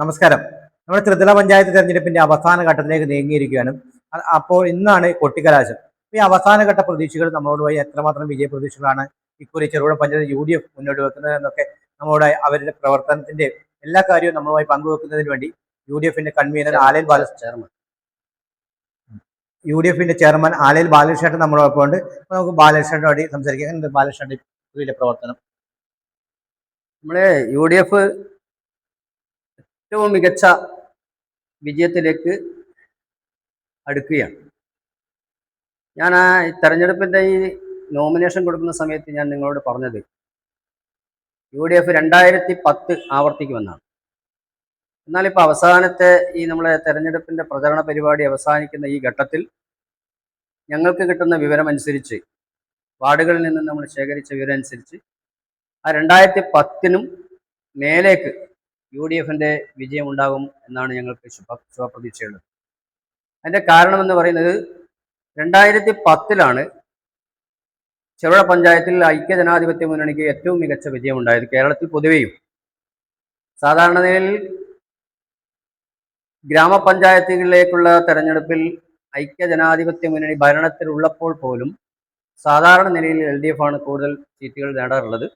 നമസ്കാരം. നമ്മുടെ ത്രിതല പഞ്ചായത്ത് തെരഞ്ഞെടുപ്പിന്റെ അവസാന ഘട്ടത്തിലേക്ക് നീങ്ങിയിരിക്കുകയാണ് അപ്പോൾ ഇന്നാണ് കൊട്ടിക്കലാശം. ഈ അവസാന ഘട്ട പ്രതീക്ഷകൾ നമ്മളോട് വഴി എത്രമാത്രം വിജയ പ്രതീക്ഷകളാണ് ഇക്കുറി Cherupuzha panchayat U D F മുന്നോട്ട് വെക്കുന്നത് എന്നൊക്കെ നമ്മളോട് അവരുടെ പ്രവർത്തനത്തിന്റെ എല്ലാ കാര്യവും നമ്മളുമായി പങ്കുവെക്കുന്നതിന് വേണ്ടി യു ഡി എഫിന്റെ convener Alayil Bala chairman. U D എഫിന്റെ ചെയർമാൻ ആലയിൽ ബാലകൃഷ്ണൻ നമ്മളോടൊപ്പം ഉണ്ട്. നമുക്ക് ബാലകൃഷ്ണനോട് സംസാരിക്കാം. ബാലകൃഷ്ണന്റെ പ്രവർത്തനം? നമ്മളെ യു ഡി എഫ് ഏറ്റവും മികച്ച വിജയത്തിലേക്ക് അടുക്കുകയാണ്. ഞാൻ ആ തെരഞ്ഞെടുപ്പിന്റെ ഈ നോമിനേഷൻ കൊടുക്കുന്ന സമയത്ത് ഞാൻ നിങ്ങളോട് പറഞ്ഞത് യു ഡി എഫ് രണ്ടായിരത്തി പത്ത് ആവർത്തിക്കുമെന്നാണ്. എന്നാൽ ഇപ്പോൾ അവസാനത്തെ ഈ നമ്മളെ തെരഞ്ഞെടുപ്പിന്റെ പ്രചരണ പരിപാടി അവസാനിക്കുന്ന ഈ ഘട്ടത്തിൽ ഞങ്ങൾക്ക് കിട്ടുന്ന വിവരമനുസരിച്ച് വാർഡുകളിൽ നിന്ന് നമ്മൾ ശേഖരിച്ച വിവരമനുസരിച്ച് ആ രണ്ടായിരത്തി പത്തിനും മേലേക്ക് യു ഡി എഫിന്റെ വിജയം ഉണ്ടാകും എന്നാണ് ഞങ്ങൾക്ക് ശുഭ ശുഭപ്രതീക്ഷയുള്ളത്. അതിന്റെ കാരണം എന്ന് പറയുന്നത് രണ്ടായിരത്തി പത്തിലാണ് ചെറുപുഴ പഞ്ചായത്തിൽ ഐക്യജനാധിപത്യ മുന്നണിക്ക് ഏറ്റവും മികച്ച വിജയം ഉണ്ടായത് കേരളത്തിൽ പൊതുവെയും. സാധാരണ നിലയിൽ ഗ്രാമപഞ്ചായത്തുകളിലേക്കുള്ള തെരഞ്ഞെടുപ്പിൽ ഐക്യജനാധിപത്യ മുന്നണി ഭരണത്തിലുള്ളപ്പോൾ പോലും സാധാരണ നിലയിൽ എൽ ഡി എഫ് ആണ് കൂടുതൽ സീറ്റുകൾ നേടാറുള്ളത്.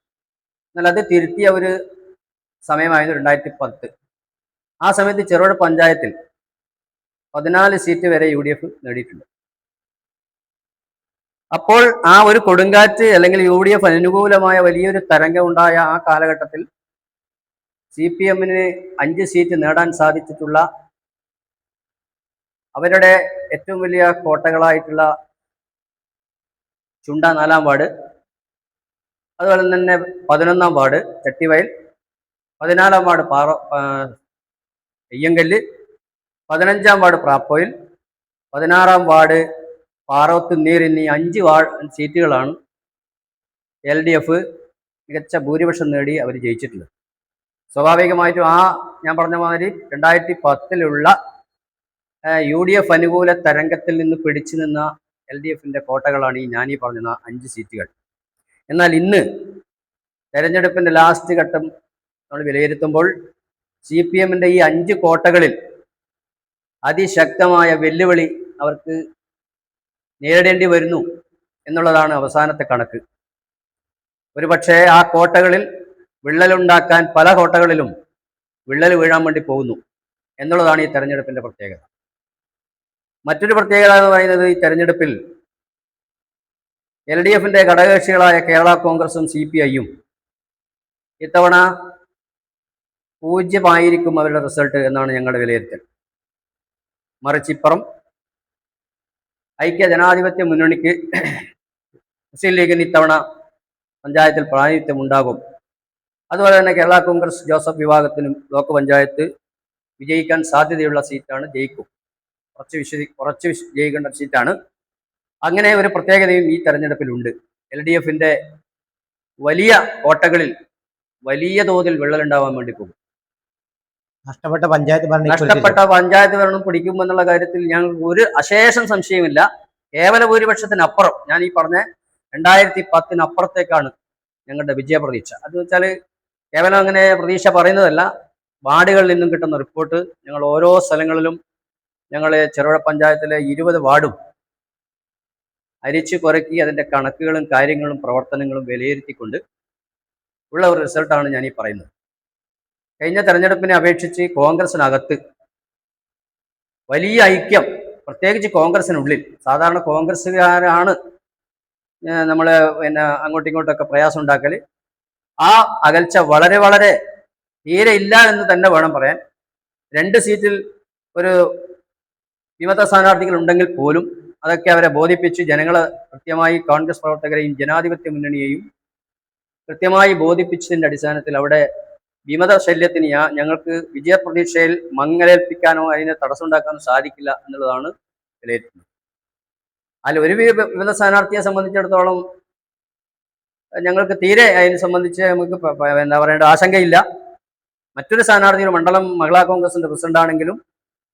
എന്നാൽ അത് തിരുത്തി ഒരു സമയമായിരുന്നു രണ്ടായിരത്തി പത്ത് ആ സമയത്ത് ചെറുപുഴ പഞ്ചായത്തിൽ പതിനാല് സീറ്റ് വരെ യു ഡി എഫ് നേടിയിട്ടുണ്ട്. അപ്പോൾ ആ ഒരു കൊടുങ്കാറ്റ് അല്ലെങ്കിൽ യു ഡി എഫ് അനുകൂലമായ വലിയൊരു തരംഗം ഉണ്ടായ ആ കാലഘട്ടത്തിൽ സി പി എമ്മിന് അഞ്ച് സീറ്റ് നേടാൻ സാധിച്ചിട്ടുള്ള അവരുടെ ഏറ്റവും വലിയ കോട്ടകളായിട്ടുള്ള ചുണ്ട നാലാം വാർഡ് അതുപോലെ തന്നെ പതിനൊന്നാം വാർഡ് ചട്ടിവയൽ പതിനാലാം വാർഡ് പാറ ആ, അയ്യങ്കല്ല് പതിനഞ്ചാം വാർഡ് പ്രാപ്പോയിൽ പതിനാറാം വാർഡ് പാറോത്ത് നീർ എന്നീ അഞ്ച് വാർഡ് സീറ്റുകളാണ് എൽ ഡി എഫ് മികച്ച ഭൂരിപക്ഷം നേടി അവർ ജയിച്ചിട്ടുള്ളത്. സ്വാഭാവികമായിട്ടും ആ ഞാൻ പറഞ്ഞ മാതിരി രണ്ടായിരത്തി പത്തിലുള്ള യു ഡി എഫ് അനുകൂല തരംഗത്തിൽ നിന്ന് പിടിച്ചു നിന്ന എൽ ഡി എഫിന്റെ കോട്ടകളാണ് ഈ ഞാനീ പറഞ്ഞ അഞ്ച് സീറ്റുകൾ. എന്നാൽ ഇന്ന് തെരഞ്ഞെടുപ്പിന്റെ ലാസ്റ്റ് ഘട്ടം നമ്മൾ വിലയിരുത്തുമ്പോൾ സി പി എമ്മിന്റെ ഈ അഞ്ച് കോട്ടകളിൽ അതിശക്തമായ വെല്ലുവിളി അവർക്ക് നേരിടേണ്ടി വരുന്നു എന്നുള്ളതാണ് അവസാനത്തെ കണക്ക്. ഒരുപക്ഷെ ആ കോട്ടകളിൽ വിള്ളലുണ്ടാക്കാൻ പല കോട്ടകളിലും വിള്ളൽ വീഴാൻ വേണ്ടി പോകുന്നു എന്നുള്ളതാണ് ഈ തെരഞ്ഞെടുപ്പിന്റെ പ്രത്യേകത. മറ്റൊരു പ്രത്യേകത എന്ന് പറയുന്നത് ഈ തെരഞ്ഞെടുപ്പിൽ എൽ ഡി എഫിന്റെ ഘടകകക്ഷികളായ കേരള കോൺഗ്രസും സി പി ഐയും ഇത്തവണ പൂജ്യമായിരിക്കും അവരുടെ റിസൾട്ട് എന്നാണ് ഞങ്ങളുടെ വിലയിരുത്തൽ. മറിച്ച് ഇപ്പുറം ഐക്യ ജനാധിപത്യ മുന്നണിക്ക് മുസ്ലിം ലീഗിന് ഇത്തവണ പഞ്ചായത്തിൽ പ്രാതിനിധ്യം ഉണ്ടാകും. അതുപോലെ തന്നെ കേരള കോൺഗ്രസ് ജോസഫ് വിഭാഗത്തിനും ബ്ലോക്ക് പഞ്ചായത്ത് വിജയിക്കാൻ സാധ്യതയുള്ള സീറ്റാണ് ജയിക്കും. കുറച്ച് വിശ്വ കുറച്ച് ജയിക്കേണ്ട സീറ്റാണ്. അങ്ങനെ ഒരു പ്രത്യേകതയും ഈ തെരഞ്ഞെടുപ്പിലുണ്ട്. എൽ ഡി എഫിന്റെ വലിയ കോട്ടകളിൽ വലിയ തോതിൽ വിള്ളലുണ്ടാവാൻ വേണ്ടി പോകും. നഷ്ടപ്പെട്ട പഞ്ചായത്ത് ഭരണം നഷ്ടപ്പെട്ട പഞ്ചായത്ത് ഭരണം പിടിക്കുമെന്നുള്ള കാര്യത്തിൽ ഞങ്ങൾക്ക് ഒരു അശേഷം സംശയമില്ല. കേവല ഭൂരിപക്ഷത്തിനപ്പുറം ഞാൻ ഈ പറഞ്ഞ രണ്ടായിരത്തി പത്തിനപ്പുറത്തേക്കാണ് ഞങ്ങളുടെ വിജയ പ്രതീക്ഷ അത് വെച്ചാൽ കേവലം അങ്ങനെ പ്രതീക്ഷ പറയുന്നതല്ല വാർഡുകളിൽ നിന്നും കിട്ടുന്ന റിപ്പോർട്ട് ഞങ്ങൾ ഓരോ സ്ഥലങ്ങളിലും ഞങ്ങൾ ചെറുപുഴ പഞ്ചായത്തിലെ ഇരുപത് വാർഡും അരിച്ചു കുറക്കി അതിന്റെ കണക്കുകളും കാര്യങ്ങളും പ്രവർത്തനങ്ങളും വിലയിരുത്തിക്കൊണ്ട് ഉള്ള ഒരു റിസൾട്ടാണ് ഞാൻ ഈ പറയുന്നത്. കഴിഞ്ഞ തെരഞ്ഞെടുപ്പിനെ അപേക്ഷിച്ച് കോൺഗ്രസിനകത്ത് വലിയ ഐക്യം പ്രത്യേകിച്ച് കോൺഗ്രസിനുള്ളിൽ. സാധാരണ കോൺഗ്രസ്സുകാരാണ് നമ്മൾ പിന്നെ അങ്ങോട്ടും ഇങ്ങോട്ടൊക്കെ പ്രയാസം ഉണ്ടാക്കൽ ആ അകൽച്ച വളരെ വളരെ തീരെ ഇല്ല എന്ന് തന്നെ വേണം പറയാൻ. രണ്ട് സീറ്റിൽ ഒരു വിമത സ്ഥാനാർത്ഥികൾ ഉണ്ടെങ്കിൽ പോലും അതൊക്കെ അവരെ ബോധിപ്പിച്ച് ജനങ്ങളെ കൃത്യമായി കോൺഗ്രസ് പ്രവർത്തകരെയും ജനാധിപത്യ മുന്നണിയെയും കൃത്യമായി ബോധിപ്പിച്ചതിന്റെ അടിസ്ഥാനത്തിൽ അവിടെ വിമത ശല്യത്തിന് ഞങ്ങൾക്ക് വിജയപ്രതീക്ഷയിൽ മങ്ങലേൽപ്പിക്കാനോ അതിനെ തടസ്സമുണ്ടാക്കാനോ സാധിക്കില്ല എന്നുള്ളതാണ് വിലയിരുത്തുന്നത്. അല്ല ഒരു വിമത സ്ഥാനാർത്ഥിയെ സംബന്ധിച്ചിടത്തോളം ഞങ്ങൾക്ക് തീരെ അതിനെ സംബന്ധിച്ച് നമുക്ക് എന്താ പറയേണ്ട ആശങ്കയില്ല. മറ്റൊരു സ്ഥാനാർത്ഥികൾ മണ്ഡലം മഹിളാ കോൺഗ്രസിന്റെ പ്രസിഡന്റ് ആണെങ്കിലും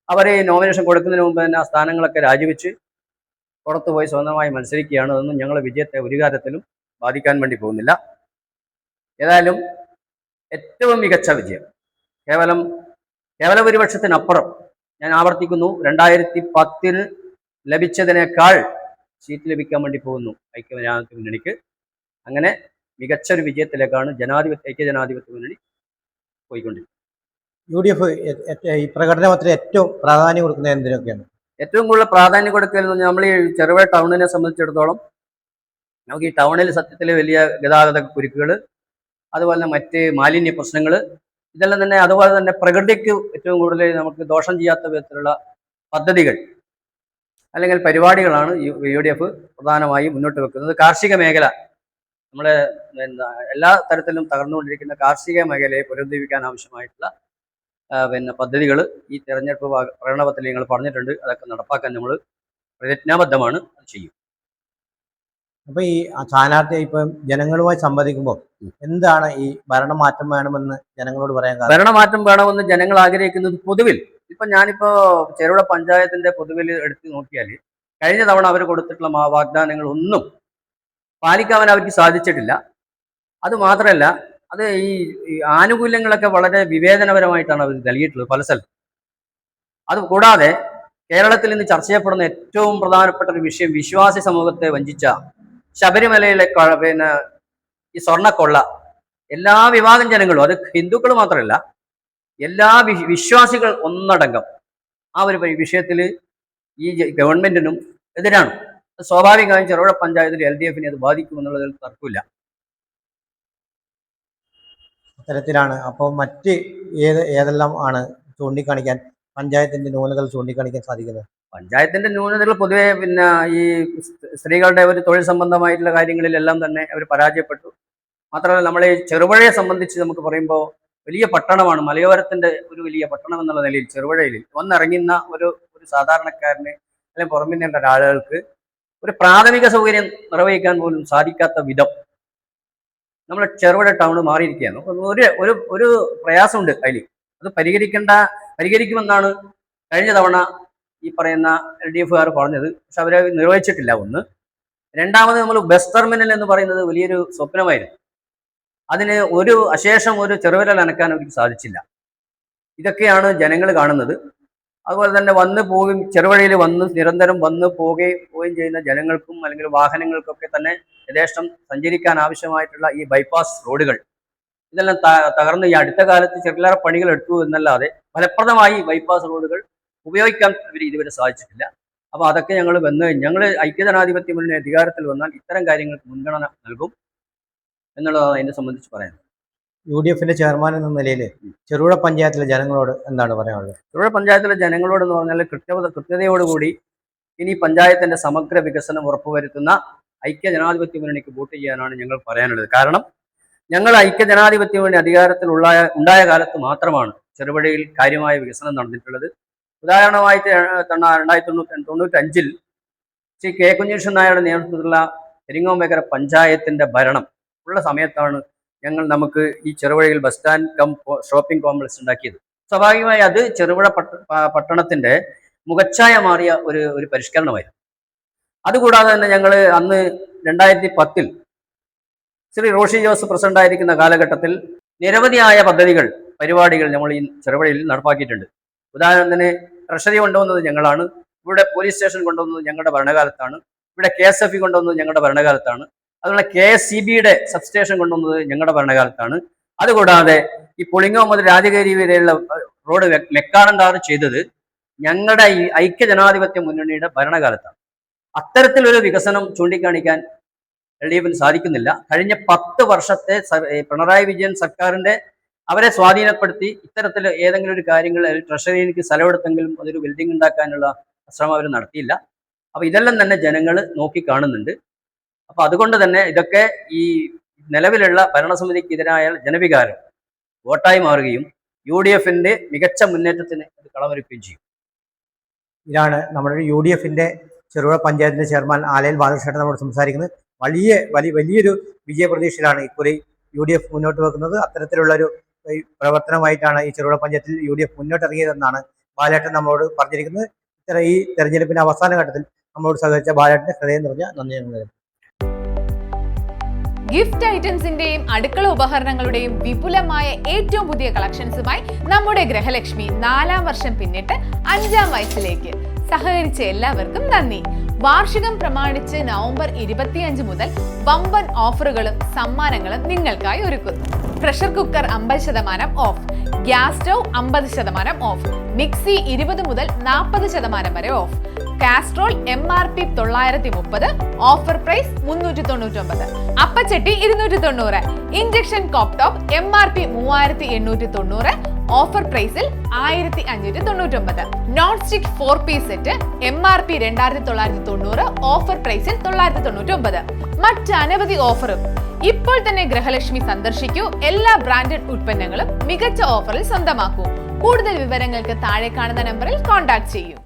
അവരെ നോമിനേഷൻ കൊടുക്കുന്നതിന് മുമ്പ് തന്നെ ആ സ്ഥാനങ്ങളൊക്കെ രാജിവെച്ച് പുറത്തുപോയി സ്വന്തമായി മത്സരിക്കുകയാണ്. അതൊന്നും ഞങ്ങളുടെ വിജയത്തെ ഒരു കാര്യത്തിലും ബാധിക്കാൻ വേണ്ടി പോകുന്നില്ല. ഏതായാലും ഏറ്റവും മികച്ച വിജയം. കേവലം കേവല ഭൂരിപക്ഷത്തിനപ്പുറം ഞാൻ ആവർത്തിക്കുന്നു രണ്ടായിരത്തി പത്തിന് ലഭിച്ചതിനേക്കാൾ സീറ്റ് ലഭിക്കാൻ വേണ്ടി പോകുന്നു. ഐക്യജനാധിപത്യ മുന്നണിക്ക്. അങ്ങനെ മികച്ച ഒരു വിജയത്തിലേക്കാണ് ജനാധിപത്യ ഐക്യജനാധിപത്യ മുന്നണി പോയിക്കൊണ്ടിരിക്കുന്നത്. യു ഡി എഫ് ഈ പ്രകടനപത്രത്തിൽ ഏറ്റവും പ്രാധാന്യം കൊടുക്കുന്ന എന്തിനൊക്കെയാണ്? ഏറ്റവും കൂടുതൽ പ്രാധാന്യം കൊടുക്കുന്നത് നമ്മൾ ഈ ചെറുപുഴ ടൗണിനെ സംബന്ധിച്ചിടത്തോളം നമുക്ക് ഈ ടൗണിൽ സത്യത്തിൽ വലിയ ഗതാഗത കുരുക്കുകൾ അതുപോലെ തന്നെ മറ്റ് മാലിന്യ പ്രശ്നങ്ങൾ ഇതെല്ലാം തന്നെ അതുപോലെ തന്നെ പ്രകൃതിക്ക് ഏറ്റവും കൂടുതൽ നമുക്ക് ദോഷം ചെയ്യാത്ത വിധത്തിലുള്ള പദ്ധതികൾ അല്ലെങ്കിൽ പരിപാടികളാണ് യു ഡി എഫ് പ്രധാനമായും മുന്നോട്ട് വെക്കുന്നത്. കാർഷിക മേഖല. നമ്മളെ എന്താ എല്ലാ തരത്തിലും തകർന്നുകൊണ്ടിരിക്കുന്ന കാർഷിക മേഖലയെ പുനരുദ്ധരിക്കാൻ ആവശ്യമായിട്ടുള്ള പിന്നെ പദ്ധതികൾ ഈ തെരഞ്ഞെടുപ്പ് പ്രകടന പ്രകടനപത്രത്തിൽ നിങ്ങൾ പറഞ്ഞിട്ടുണ്ട്. അതൊക്കെ നടപ്പാക്കാൻ നമ്മൾ പ്രതിജ്ഞാബദ്ധമാണ് ചെയ്യും. അപ്പൊ ഈ സ്ഥാനാർത്ഥി ഇപ്പൊ ജനങ്ങളുമായി സംവദിക്കുമ്പോൾ എന്താണ് ഈ ഭരണമാറ്റം വേണമെന്ന് ജനങ്ങളോട് പറയാൻ കാരണം? ഭരണമാറ്റം വേണമെന്ന് ജനങ്ങൾ ആഗ്രഹിക്കുന്നത് പൊതുവിൽ. ഇപ്പൊ ഞാനിപ്പോ ചെറുപുഴ പഞ്ചായത്തിന്റെ പൊതുവിൽ എടുത്തു നോക്കിയാൽ കഴിഞ്ഞ തവണ അവർ കൊടുത്തിട്ടുള്ള വാഗ്ദാനങ്ങൾ ഒന്നും പാലിക്കാൻ അവർക്ക് സാധിച്ചിട്ടില്ല. അത് മാത്രമല്ല അത് ഈ ഈ ആനുകൂല്യങ്ങളൊക്കെ വളരെ വിവേചനപരമായിട്ടാണ് അവർ നൽകിയിട്ടുള്ളത് പല സ്ഥലത്തും. അത് കൂടാതെ കേരളത്തിൽ ഇന്ന് ചർച്ച ചെയ്യപ്പെടുന്ന ഏറ്റവും പ്രധാനപ്പെട്ട ഒരു വിഷയം വിശ്വാസി സമൂഹത്തെ വഞ്ചിച്ച ശബരിമലയിലെ പിന്നെ ഈ സ്വർണക്കൊള്ള. എല്ലാ വിഭാഗം ജനങ്ങളും അത് ഹിന്ദുക്കൾ മാത്രമല്ല എല്ലാ വിശ്വാസികൾ ഒന്നടങ്കം ആ ഒരു വിഷയത്തിൽ ഈ ഗവൺമെന്റിനും എതിരാണ്. സ്വാഭാവികമായും ചെറുപുഴ പഞ്ചായത്തിൽ എൽ ഡി എഫിനെ അത് ബാധിക്കുമെന്നുള്ളതിൽ തർക്കമില്ല. അത്തരത്തിലാണ്. അപ്പോൾ മറ്റ് ഏത് ഏതെല്ലാം ആണ് ചൂണ്ടിക്കാണിക്കാൻ പഞ്ചായത്തിന്റെ ന്യൂനതകൾ ചൂണ്ടിക്കാണിക്കാൻ സാധിക്കുന്നത്? പഞ്ചായത്തിന്റെ ന്യൂനതകൾ പൊതുവെ പിന്നെ ഈ സ്ത്രീകളുടെ ഒരു തൊഴിൽ സംബന്ധമായിട്ടുള്ള കാര്യങ്ങളിലെല്ലാം തന്നെ അവർ പരാജയപ്പെട്ടു. മാത്രമല്ല നമ്മളെ ചെറുപുഴയെ സംബന്ധിച്ച് നമുക്ക് പറയുമ്പോൾ വലിയ പട്ടണമാണ്. മലയോരത്തിന്റെ ഒരു വലിയ പട്ടണം എന്നുള്ള നിലയിൽ ചെറുപുഴയിൽ വന്നിറങ്ങുന്ന ഒരു ഒരു സാധാരണക്കാരന് അല്ലെങ്കിൽ പുറമിനുള്ള ഒരാളുകൾക്ക് ഒരു പ്രാഥമിക സൗകര്യം നിർവഹിക്കാൻ പോലും സാധിക്കാത്ത വിധം നമ്മുടെ ചെറുപുഴ ടൗൺ മാറിയിരിക്കുകയാണ്. ഒരു ഒരു ഒരു പ്രയാസമുണ്ട് അതിൽ. അത് പരിഹരിക്കേണ്ട പരിഹരിക്കുമെന്നാണ് കഴിഞ്ഞ തവണ ഈ പറയുന്ന എൽ ഡി എഫുകാർ പറഞ്ഞത്. പക്ഷെ അവരെ നിർവഹിച്ചിട്ടില്ല. ഒന്ന്. രണ്ടാമത് നമ്മൾ ബസ് ടെർമിനൽ എന്ന് പറയുന്നത് വലിയൊരു സ്വപ്നമായിരുന്നു. അതിന് ഒരു അശേഷം ഒരു ചെറുവിരൽ അനക്കാൻ അവർക്ക് സാധിച്ചില്ല. ഇതൊക്കെയാണ് ജനങ്ങൾ കാണുന്നത്. അതുപോലെ തന്നെ വന്നു പോവുകയും ചെറുവഴിയിൽ വന്ന് നിരന്തരം വന്ന് പോവുകയും പോവുകയും ചെയ്യുന്ന ജനങ്ങൾക്കും അല്ലെങ്കിൽ വാഹനങ്ങൾക്കൊക്കെ തന്നെ യഥേഷ്ടം സഞ്ചരിക്കാൻ ആവശ്യമായിട്ടുള്ള ഈ ബൈപ്പാസ് റോഡുകൾ ഇതെല്ലാം തകർന്ന് ഈ അടുത്ത കാലത്ത് ചെറുകിട പണികൾ എടുത്തു എന്നല്ലാതെ ഫലപ്രദമായി ബൈപ്പാസ് റോഡുകൾ ഉപയോഗിക്കാൻ ഇവർ ഇതുവരെ സാധിച്ചിട്ടില്ല. അപ്പോൾ അതൊക്കെ ഞങ്ങൾ വന്ന് ഞങ്ങൾ ഐക്യജനാധിപത്യ മുന്നണി അധികാരത്തിൽ വന്നാൽ ഇത്തരം കാര്യങ്ങൾക്ക് മുൻഗണന നൽകും എന്നുള്ളതാണ് അതിനെ സംബന്ധിച്ച് പറയുന്നത്. യു ഡി എഫിന്റെ ചെയർമാൻ എന്ന നിലയിൽ ചെറുപുഴ പഞ്ചായത്തിലെ ജനങ്ങളോട് എന്താണ് പറയാനുള്ളത്? ചെറുപുഴ പഞ്ചായത്തിലെ ജനങ്ങളോട് എന്ന് പറഞ്ഞാൽ കൃത്യത കൃത്യതയോടുകൂടി ഇനി പഞ്ചായത്തിന്റെ സമഗ്ര വികസനം ഉറപ്പുവരുത്തുന്ന ഐക്യ ജനാധിപത്യ മുന്നണിക്ക് വോട്ട് ചെയ്യാനാണ് ഞങ്ങൾ പറയാനുള്ളത്. കാരണം ഞങ്ങൾ ഐക്യ ജനാധിപത്യ മുന്നണി അധികാരത്തിലുള്ള ഉണ്ടായ കാലത്ത് മാത്രമാണ് ചെറുപുഴയിൽ കാര്യമായ വികസനം നടന്നിട്ടുള്ളത്. ഉദാഹരണമായിട്ട് തന്ന രണ്ടായിരത്തി തൊണ്ണൂറ്റി തൊണ്ണൂറ്റി അഞ്ചിൽ ശ്രീ കെ കുഞ്ഞീഷൻ നായരുടെ നേതൃത്വത്തിലുള്ള പെരിങ്ങോമേക്കര പഞ്ചായത്തിന്റെ ഭരണം ഉള്ള സമയത്താണ് ഞങ്ങൾ നമുക്ക് ഈ ചെറുപുഴയിൽ bus stand cum shopping complex ഉണ്ടാക്കിയത്. സ്വാഭാവികമായി അത് ചെറുപുഴ പട്ട പട്ടണത്തിന്റെ മുഖച്ഛായ മാറിയ ഒരു ഒരു പരിഷ്കരണമായിരുന്നു. അതുകൂടാതെ തന്നെ ഞങ്ങൾ അന്ന് രണ്ടായിരത്തി പത്തിൽ ശ്രീ റോഷി ജോസ് പ്രസിഡന്റ് ആയിരിക്കുന്ന കാലഘട്ടത്തിൽ നിരവധിയായ പദ്ധതികൾ പരിപാടികൾ നമ്മൾ ഈ ചെറുപുഴയിൽ നടപ്പാക്കിയിട്ടുണ്ട്. ഉദാഹരണത്തിന് ട്രഷറി കൊണ്ടുവന്നത് ഞങ്ങളാണ്. ഇവിടെ പോലീസ് സ്റ്റേഷൻ കൊണ്ടുവന്നത് ഞങ്ങളുടെ ഭരണകാലത്താണ്. ഇവിടെ കെ എസ് എഫ് ഇ കൊണ്ടുവന്നത് ഞങ്ങളുടെ ഭരണകാലത്താണ്. അതുപോലെ കെ എസ് സി ബിയുടെ സബ്സ്റ്റേഷൻ കൊണ്ടുവന്നത് ഞങ്ങളുടെ ഭരണകാലത്താണ്. അതുകൂടാതെ ഈ പുളിങ്ങോ മുതൽ രാജകേരി വരെയുള്ള റോഡ് മെക്കാടൻ ചെയ്തത് ഞങ്ങളുടെ ഈ ഐക്യ ജനാധിപത്യ മുന്നണിയുടെ ഭരണകാലത്താണ്. അത്തരത്തിലൊരു വികസനം ചൂണ്ടിക്കാണിക്കാൻ എൽ ഡി എഫിന് സാധിക്കുന്നില്ല. കഴിഞ്ഞ പത്ത് വർഷത്തെ പിണറായി വിജയൻ സർക്കാരിന്റെ അവരെ സ്വാധീനപ്പെടുത്തി ഇത്തരത്തിൽ ഏതെങ്കിലും ഒരു കാര്യങ്ങൾ ട്രഷറിയിലേക്ക് സ്ഥലമെടുത്തെങ്കിലും അതൊരു ബിൽഡിംഗ് ഉണ്ടാക്കാനുള്ള ശ്രമം അവർ നടത്തിയില്ല. അപ്പൊ ഇതെല്ലാം തന്നെ ജനങ്ങൾ നോക്കി കാണുന്നുണ്ട് അപ്പൊ അതുകൊണ്ട് തന്നെ ഇതൊക്കെ ഈ നിലവിലുള്ള ഭരണസമിതിക്കെതിരായ ജനവികാരം വോട്ടായി മാറുകയും യു ഡി എഫിന്റെ മികച്ച മുന്നേറ്റത്തിന് ഇത് കളമൊരുക്കുകയും ചെയ്യും. ഇതാണ് നമ്മുടെ യു ഡി എഫിന്റെ ചെറുപുഴ പഞ്ചായത്തിന്റെ ചെയർമാൻ ആലയിൽ ബാലകൃഷ്ണൻ നമ്മൾ സംസാരിക്കുന്നത്. വലിയ വലിയ വലിയൊരു വിജയപ്രതീക്ഷയിലാണ് ഇക്കുറി യു ഡി എഫ് മുന്നോട്ട് വെക്കുന്നത്. അത്തരത്തിലുള്ള ഒരു ഈ പ്രവർത്തനമായിട്ടാണ് ഈ ചെറുപുഴ പഞ്ചായത്തിൽ യു ഡി എഫ് മുന്നോട്ടിറങ്ങിയതെന്നാണ് ബാലേട്ടൻ നമ്മളോട് പറഞ്ഞിരിക്കുന്നത്. ഇത്ര ഈ തെരഞ്ഞെടുപ്പിന്റെ അവസാന ഘട്ടത്തിൽ നമ്മളോട് സഹകരിച്ച ബാലേട്ടന്റെ ഹൃദയം നിറഞ്ഞ നന്ദി ഗിഫ്റ്റ് ഐറ്റംസിന്റെയും അടുക്കള ഉപകരണങ്ങളുടെയും വിപുലമായ ഏറ്റവും പുതിയ കളക്ഷൻസുമായി നമ്മുടെ ഗ്രഹലക്ഷ്മി നാലാം വർഷം പിന്നിട്ട് അഞ്ചാം വയസ്സിലേക്ക്. സഹകരിച്ച എല്ലാവർക്കും നന്ദി. വാർഷികം പ്രമാണിച്ച് നവംബർ ഇരുപത്തിയഞ്ച് മുതൽ വമ്പൻ ഓഫറുകളും സമ്മാനങ്ങളും നിങ്ങൾക്കായി ഒരുക്കുന്നു. പ്രഷർ കുക്കർ അമ്പത് ശതമാനം ഓഫ് ഗ്യാസ് സ്റ്റൗ അമ്പത് ശതമാനം ഓഫ് മിക്സി ഇരുപത് മുതൽ നാൽപ്പത് ശതമാനം വരെ off Castrol M R P തൊള്ളായിരത്തി മുപ്പത് ഓഫർ പ്രൈസ് മുന്നൂറ്റി തൊണ്ണൂറ്റി ഒമ്പത് അപ്പച്ചട്ടി ഇരുന്നൂറ്റി തൊണ്ണൂറ് induction cooktop M R P മൂവായിരത്തി എണ്ണൂറ്റി തൊണ്ണൂറ് ഓഫർ പ്രൈസിൽ ആയിരത്തി അഞ്ഞൂറ്റി തൊണ്ണൂറ്റി ഒമ്പത് non stick four piece set M R P രണ്ടായിരത്തി തൊള്ളായിരത്തി തൊണ്ണൂറ് ഓഫർ പ്രൈസിൽ തൊള്ളായിരത്തി തൊണ്ണൂറ്റി ഒമ്പത് മറ്റനവധി ഓഫറും ഇപ്പോൾ തന്നെ ഗൃഹലക്ഷ്മി സന്ദർശിക്കൂ. എല്ലാ ബ്രാൻഡഡ് ഉൽപ്പന്നങ്ങളും മികച്ച ഓഫറിൽ സ്വന്തമാക്കൂ. കൂടുതൽ വിവരങ്ങൾക്ക് താഴെ കാണുന്ന നമ്പറിൽ കോൺടാക്ട് ചെയ്യൂ.